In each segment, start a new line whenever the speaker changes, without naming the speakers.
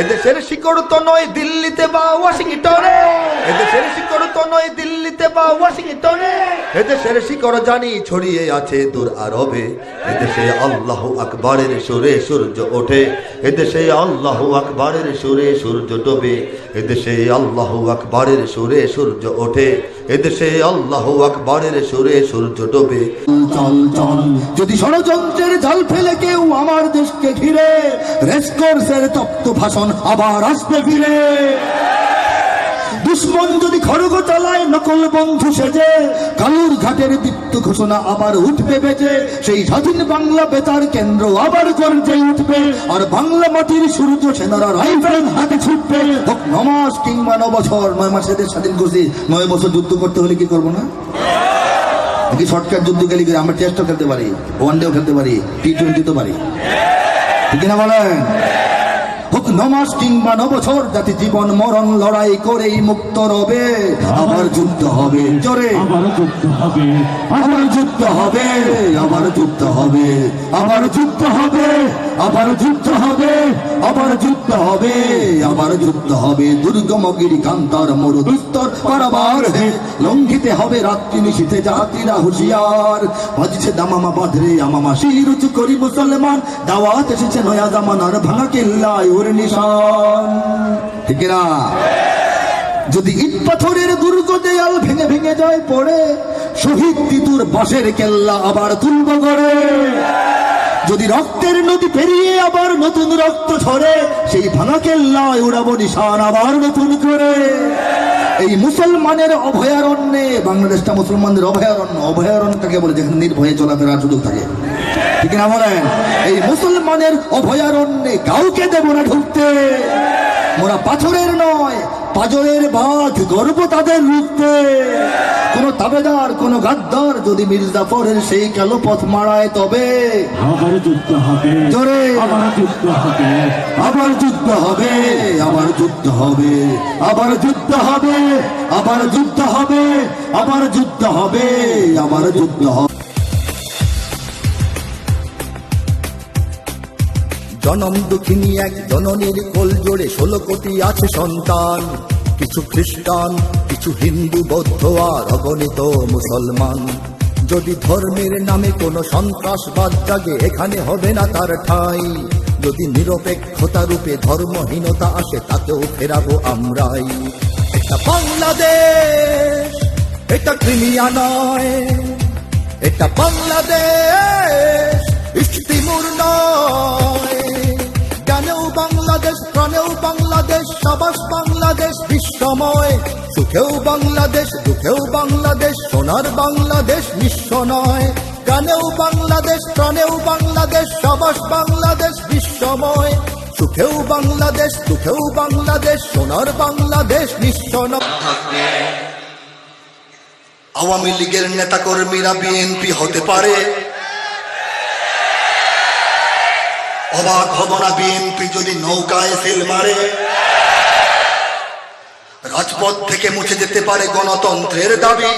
এদেশের শিকড় তো নয় দিল্লিতে বা ওয়াশিংটনে। এদেশের শিকড় তো নয় দিল্লিতে বা ওয়াশিংটনে। এদেশের শিকড় জানি ছড়িয়ে আছে দূর আরবে। এদেশে আল্লাহ আকবরের সুরে সূর্য ওঠে। এদেশে আল্লাহ আকবরের সুরে সূর্য ডোবে। এদেশে আল্লাহ আকবরের সুরে সূর্য ওঠে। এদেশে আল্লাহ আকবরের সুরে সূর্য ডোবে।
চল চল যদি ষড়যন্ত্রের জাল ফেলে কেউ আমার দেশকে ঘিরে, রেসকোর্সের তপ্ত ভাষণ আবার আসবে ফিরে। দুশ্মন যদি খড়গ চালায় নকল বন্ধু সেজে, কালুর ঘাটের দীপ্ত ঘোষণা আবার উঠবে বেজে, সেই স্বাধীন বাংলা বেতার কেন্দ্র আবার গর্জে উঠবে, আর বাংলা মাটির সূর্য সেনারা রাইফেল হাতে ছুটবে। নমাস কিংবা ন বছর নয় মাসে দেশ স্বাধীন করছি, নয় বছর যুদ্ধ করতে হলে কি করব না? নাকি শর্টকাট যুদ্ধ করে আমরা টেস্টও খেলতে পারি ওয়ান ডেও খেলতে পারি টি টোয়েন্টি তো পারি। ঠিক না বলেন? নমাস কিংবা নবছর জাতি জীবন মরণ লড়াই করেই মুক্ত রবে। আবার যুদ্ধ হবে জোরে
আবার যুদ্ধ হবে।
আবার যুদ্ধ হবে। আবার যুদ্ধ হবে। আবার যুদ্ধ হবে। আবার যুদ্ধ হবে। আবার যুদ্ধ হবে। আবার যুদ্ধ হবে। দুর্গম গিরি কান্তার পারাবার হে। লঙ্ঘিতে হবে রাত্রি নিশীতে জাতিরা হুঁশিয়ার। বাজছে দামামা বাঁধরে আমামা শির উঁচু করি মুসলমান। দাওয়াত এসেছে নয়া জামানার ভাঙা কিল্লায়। নিশান। ঠিক না যদি ইট পাথরের দুর্গ দেয়াল ভেঙে ভেঙে যায় পড়ে, শহীদ তিতুর বাঁশের কেল্লা আবার তুলব করে যদি রক্তের নদী পেরিয়ে আবার নতুন রক্ত ঝরে, সেই ভাঙা কেল্লায় উড়াবো নিশান আবার নতুন করে। এই মুসলমানের অভয়ারণ্যে, বাংলাদেশটা মুসলমানদের অভয়ারণ্য অভয়ারণ্য অভয়ারণ্যটাকে বলে যেখানে নির্ভয়ে চলাফেরার সুযোগ থাকে। ঠিক না বলেন এই মুসলমানের অভয়ারণ্যে কাউকে দেব না ঢুকতে। মোরা পাথরের নয় পাজরের বাঘ গর্ব তাদের রুখতে। কোন তাবেদার কোন গাদ্দার যদি মির্জাফরের সেই কালো পথ মারায় তবে।
আবার যুদ্ধ হবে।
জোরে।
আবার যুদ্ধ হবে।
আবার যুদ্ধ হবে আবার যুদ্ধ হবে আবার যুদ্ধ হবে আবার যুদ্ধ হবে আবার যুদ্ধ হবে আবার যুদ্ধ হবে।
জনম দুঃখিনী এক জননীর কোল জোড়ে ষোলো কোটি আছে সন্তান। কিছু খ্রিস্টান, কিছু হিন্দু, বৌদ্ধ আর অগণিত মুসলমান। যদি ধর্মের নামে কোনো সন্ত্রাসবাদ জাগে, এখানে হবে না তার ঠাঁই। যদি নিরপেক্ষতা রূপে ধর্মহীনতা আসে, তাকেও ফেরাবো আমরাই। এটা বাংলাদেশ, এটা ক্রিমিয়া নয়, এটা বাংলাদেশ। সাবাস বাংলাদেশ বিশ্বময়। সুখেও বাংলাদেশ, দুঃখেও বাংলাদেশ, সোনার বাংলাদেশ নিঃস্ব নয় গানেও বাংলাদেশ, প্রাণেও বাংলাদেশ সাবাস বাংলাদেশ বিশ্বময়। সুখেও বাংলাদেশ, দুঃখেও বাংলাদেশ, সোনার বাংলাদেশ নয় আওয়ামী লীগের নেতাকর্মীরা বিএনপি হতে পারে? অবাক হব না বিএনপি যদি নৌকায় ফেল মারে? রাজপথ থেকে মুছে যেতে পারে গণতন্ত্রের দাবি।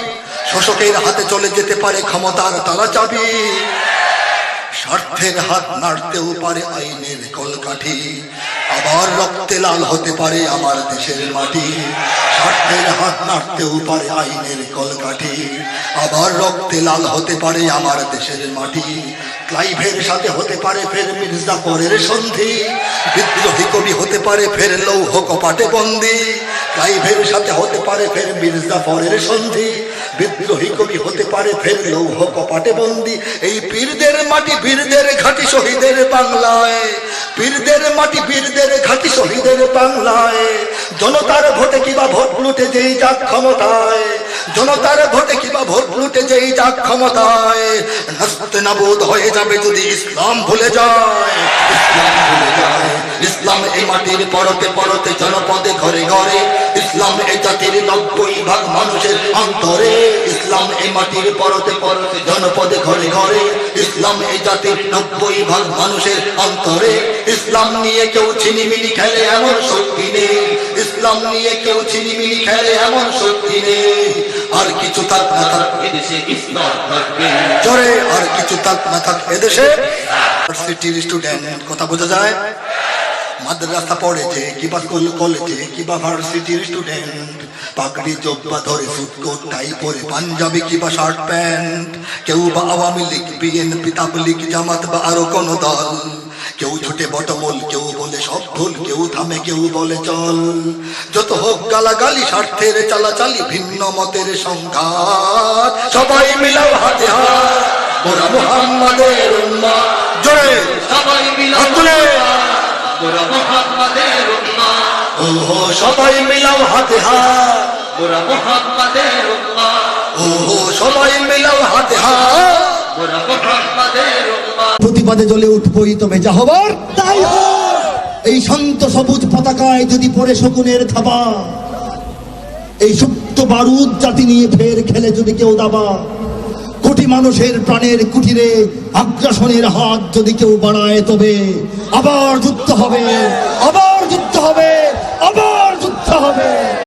শোষকের হাতে চলে যেতে পারে ক্ষমতার তারা চাবি। স্বার্থের হাত নাড়তেও পারে আইনের কলকাঠি। আবার রক্তে লাল হতে পারে আমার দেশের মাটি। স্বার্থের হাত নাড়তেও পারে আইনের কলকাঠি। আবার রক্তে লাল হতে পারে আমার দেশের মাটি। ক্লাইভের সাথে হতে পারে ফের মির্জাফরের সন্ধি। বিদ্রোহী কবি হতে পারে ফের লৌহ কপাটে বন্দি। ক্লাইভের সাথে হতে পারে ফের মির্জা পরের সন্ধি। বিদ্রোহী কবি হতে পারে ফের লৌহ কপাটে বন্দি। এই পীরদের মাটি বীরদের ঘাটি শহীদের বাংলায়। পীরদের মাটি বীরদের ঘাটি শহীদের বাংলায়। জনতার ভোটে কিবা ভোট লুটে যেই যাক ক্ষমতায়। জনতার ভোটে কিবা ভোট লুটে যেই যাক ক্ষমতায়। নাস্তে নাবোধ হয়ে যাবে যদি ইসলাম ভুলে যায়। ইসলাম ভুলে যায়। ইসলাম এই মাটির পরতে পরতে জনপদে ঘরে ঘরে। ইসলাম এই জাতির নব্বই ভাগ মানুষের অন্তরে। ইসলাম এই মাটির পরতে পরতে জনপদে ঘরে ঘরে। ইসলাম এই জাতির নব্বই ভাগ মানুষের অন্তরে। ইসলাম নিয়ে কেউ ছিনিমিনি খেলে এমন শক্তি নেই। ইসলাম নিয়ে কেউ ছিনিমিনি খেলে এমন শক্তি নেই। আর কিছু থাক না থাক
এদেশে ইসলাম
জোরে আর কিছু থাক না থাক এদেশে। সিটির স্টুডেন্ট কথা বোঝা যায়? মাদ্রাসা পড়েছে কিবা স্কুল কলেজে কিবা ভার্সিটির স্টুডেন্ট পাগড়ি জব্বা ধরে সুটকোট টাই পরে পাঞ্জাবি কিবা শার্ট প্যান্ট কেউ বা আওয়ামী লীগ বিএনপি তাবলিগ জামাত বা আরও কোনো দল। কেউ ছুটে বটমল কেউ বলে সব ভুল কেউ থামে কেউ বলে চল। যত হোক গালাগালি স্বার্থের চালাচালি ভিন্ন মতের সংঘাত। সবাই মিলাও হাতে হাত। ওরা মোহাম্মদের উম্মাহ। জোরে!
সবাই মিলে
সবাই মিলাও হাতে হাত। সবাই মিলাও হাতে
প্রতিবাদে জ্বলে উঠবই তবে যা হবার তাই এই শান্ত সবুজ পতাকায় যদি পড়ে শকুনের থাবা, এই সুপ্ত বারুদ জাতি নিয়ে ফের খেলে যদি কেউ দাবা কোটি মানুষের প্রাণের কুটিরে আগ্রাসনের হাত যদি কেউ বাড়ায় তবে আবার যুদ্ধ হবে, আবার যুদ্ধ হবে, আবার যুদ্ধ হবে।